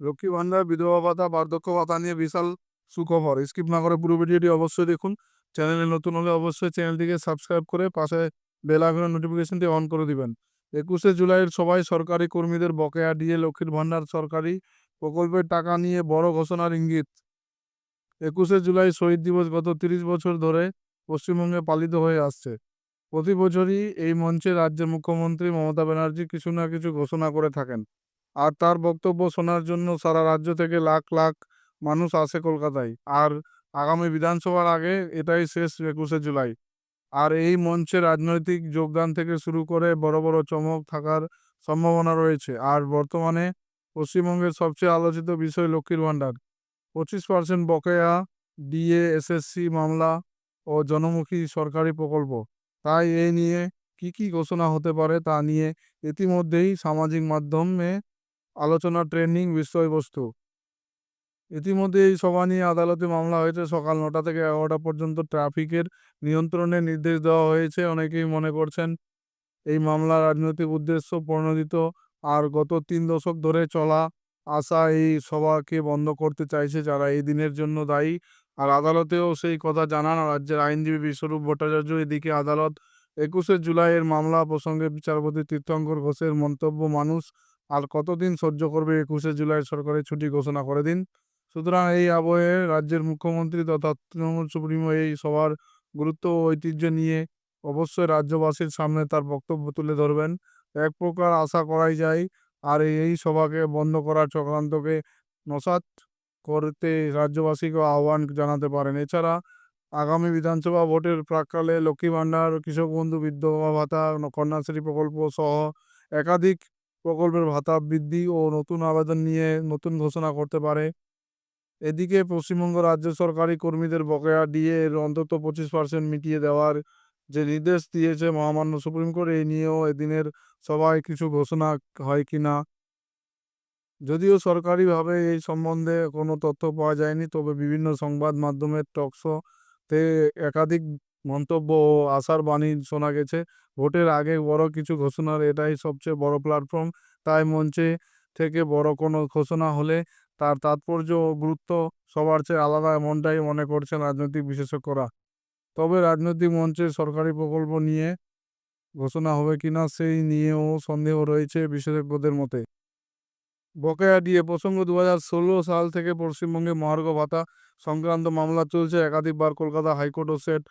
লক্ষ্মী ভান্ডার, বিধবা ভাতা, বার্ধক্য ভাতা নিয়ে বিশাল সুখবর। স্কিপ না করে পুরো ভিডিওটি অবশ্যই দেখুন। চ্যানেলে নতুন হলে অবশ্যই চ্যানেলটিকে সাবস্ক্রাইব করে পাশে বেল আইকনের নোটিফিকেশনটি অন করে দিবেন। একুশে জুলাইয়ের সবাই সরকারি কর্মীদের বকেয়া দিয়ে লক্ষ্মীর ভান্ডার সরকারি প্রকল্পের টাকা নিয়ে বড় ঘোষণার ইঙ্গিত। একুশে জুলাই শহীদ দিবস গত তিরিশ বছর ধরে পশ্চিমবঙ্গে পালিত হয়ে আসছে। প্রতি বছরই এই মঞ্চে রাজ্যের মুখ্যমন্ত্রী মমতা ব্যানার্জি কিছু না কিছু ঘোষণা করে থাকেন। আর তার বক্তব্য শোনার জন্য সারা রাজ্য থেকে লাখ লাখ মানুষ আসে কলকাতায়। আর আগামী বিধানসভার আগে এটাই শেষ একুশে জুলাই। আর এই মঞ্চে রাজনৈতিক যোগদান থেকে শুরু করে বড় বড় চমক থাকার সম্ভাবনা রয়েছে। আর বর্তমানে পশ্চিমবঙ্গের সবচেয়ে আলোচিত বিষয় লক্ষ্মীর ভাণ্ডার। পঁচিশ পার্সেন্ট বকেয়া, ডিএ, এসএসসি মামলা ও জনমুখী সরকারি প্রকল্প। তাই এই নিয়ে কি কি ঘোষণা হতে পারে তা নিয়ে ইতিমধ্যেই সামাজিক মাধ্যমে আলোচনা ট্রেন্ডিং বিষয়বস্তু। ইতিমধ্যে এই সভা নিয়ে আদালতে মামলা হয়েছে। সকাল নটা থেকে এগারোটা পর্যন্ত ট্রাফিকের নিয়ন্ত্রণের নির্দেশ দেওয়া হয়েছে। অনেকেই মনে করছেন, এই মামলা রাজনৈতিক উদ্দেশ্য প্রণোদিত। আর গত তিন দশক ধরে চলা আসা এই সভাকে বন্ধ করতে চাইছে যারা। এই দিনের জন্য দায়ী। আর আদালতেও সেই কথা জানান রাজ্যের আইনজীবী বিশ্বরূপ ভট্টাচার্য। এদিকে আদালত একুশে জুলাইয়ের মামলা প্রসঙ্গে বিচারপতি তীর্থঙ্কর ঘোষের মন্তব্য, মানুষ আর কতদিন সহ্য করবে? একুশে জুলাই সরকারের ছুটি ঘোষণা করে দিন। সুতরাং এই আবহে রাজ্যের মুখ্যমন্ত্রী তথা তৃণমূল সুপ্রিমো এই সভার গুরুত্ব ও ঐতিহ্য নিয়ে অবশ্যই রাজ্যবাসীর সামনে তার বক্তব্য তুলে ধরবেন। এক প্রকার আশা করাই যায়, আর এই সভাকে বন্ধ করার চক্রান্তকে নসাৎ করতে রাজ্যবাসীকে আহ্বান জানাতে পারেন। এছাড়া আগামী বিধানসভা ভোটের প্রাককালে লক্ষ্মী ভাণ্ডার, কৃষক বন্ধু বিধবা ভাতা, কন্যাশ্রী প্রকল্প সহ একাধিক প্রকল্পের ভাতা বৃদ্ধি ও নতুন আবেদন নিয়ে নতুন ঘোষণা করতে পারে। এদিকে পশ্চিমবঙ্গ রাজ্য সরকারি কর্মীদের বকেয়া দিয়ে এর অন্তত পঁচিশ পার্সেন্ট মিটিয়ে দেওয়ার যে নির্দেশ দিয়েছে মহামান্য সুপ্রিম কোর্ট, এই নিয়েও এদিনের সভায় কিছু ঘোষণা হয় কি না? যদিও সরকারিভাবে এই সম্বন্ধে কোনো তথ্য পাওয়া যায়নি, তবে বিভিন্ন সংবাদ মাধ্যমের টকশোতে একাধিক মন্তব্য ও আশার বাণী শোনা গেছে। ভোটের আগে বড় কিছু ঘোষণার এটাই সবচেয়ে বড় প্ল্যাটফর্ম তাই মঞ্চে থেকে বড় কোনো ঘোষণা হলে তার তাৎপর্য ও গুরুত্ব সবার চেয়ে আলাদা এমনটাই মনে করছেন রাজনৈতিক বিশেষজ্ঞরা। তবে রাজনৈতিক মঞ্চে সরকারি প্রকল্প নিয়ে ঘোষণা হবে কিনা সেই নিয়েও সন্দেহ রয়েছে বিশেষজ্ঞদের মতে। বকেয়া দিয়ে প্রসঙ্গ দু হাজার ষোলো সাল থেকে পশ্চিমবঙ্গে মহার্ঘ ভাতা সংক্রান্ত মামলা চলছে। একাধিকবার কলকাতা হাইকোর্ট ও সেট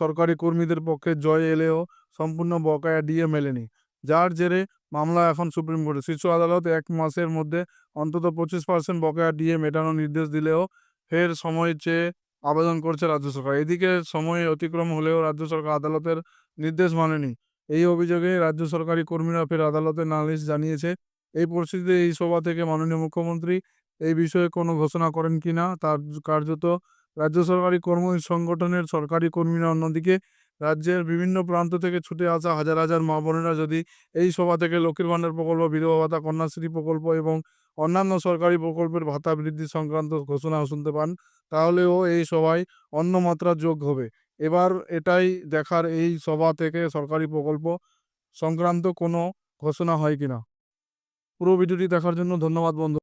সরকারি কর্মীদের পক্ষে জয় এলেও সম্পূর্ণ বকেয়া দিয়ে মেলেনি। যার জেরে মামলা এখন সুপ্রিম কোর্টে। শীর্ষ আদালত এক মাসের মধ্যে অন্তত পঁচিশ পার্সেন্ট বকেয়া দিয়ে মেটানোর নির্দেশ দিলেও ফের সময় চেয়ে আবেদন করছে রাজ্য সরকার। এদিকে সময় অতিক্রম হলেও রাজ্য সরকার আদালতের নির্দেশ মানেনি। এই অভিযোগে রাজ্য সরকারি কর্মীরা ফের আদালতে নালিশ জানিয়েছে, এই পরিস্থিতিতে এই সভা থেকে মাননীয় মুখ্যমন্ত্রী এই বিষয়ে কোনো ঘোষণা করেন কিনা, তার কার্যত রাজ্য সরকারি কর্ম সংগঠনের সরকারি কর্মীরা অন্যদিকে রাজ্যের বিভিন্ন প্রান্ত থেকে ছুটে আসা হাজার হাজার মা বোনেরা যদি এই সভা থেকে লক্ষ্মীর ভাণ্ডার প্রকল্প, বিধবা ভাতা, কন্যাশ্রী প্রকল্প এবং অন্যান্য সরকারি প্রকল্পের ভাতা বৃদ্ধি সংক্রান্ত ঘোষণা শুনতে পান, তাহলেও এই সভায় অন্য মাত্রা যোগ হবে। এবার এটাই দেখার এই সভা থেকে সরকারি প্রকল্প সংক্রান্ত কোনো ঘোষণা হয় কিনা। পুরো ভিডিওটি দেখার জন্য ধন্যবাদ বন্ধু।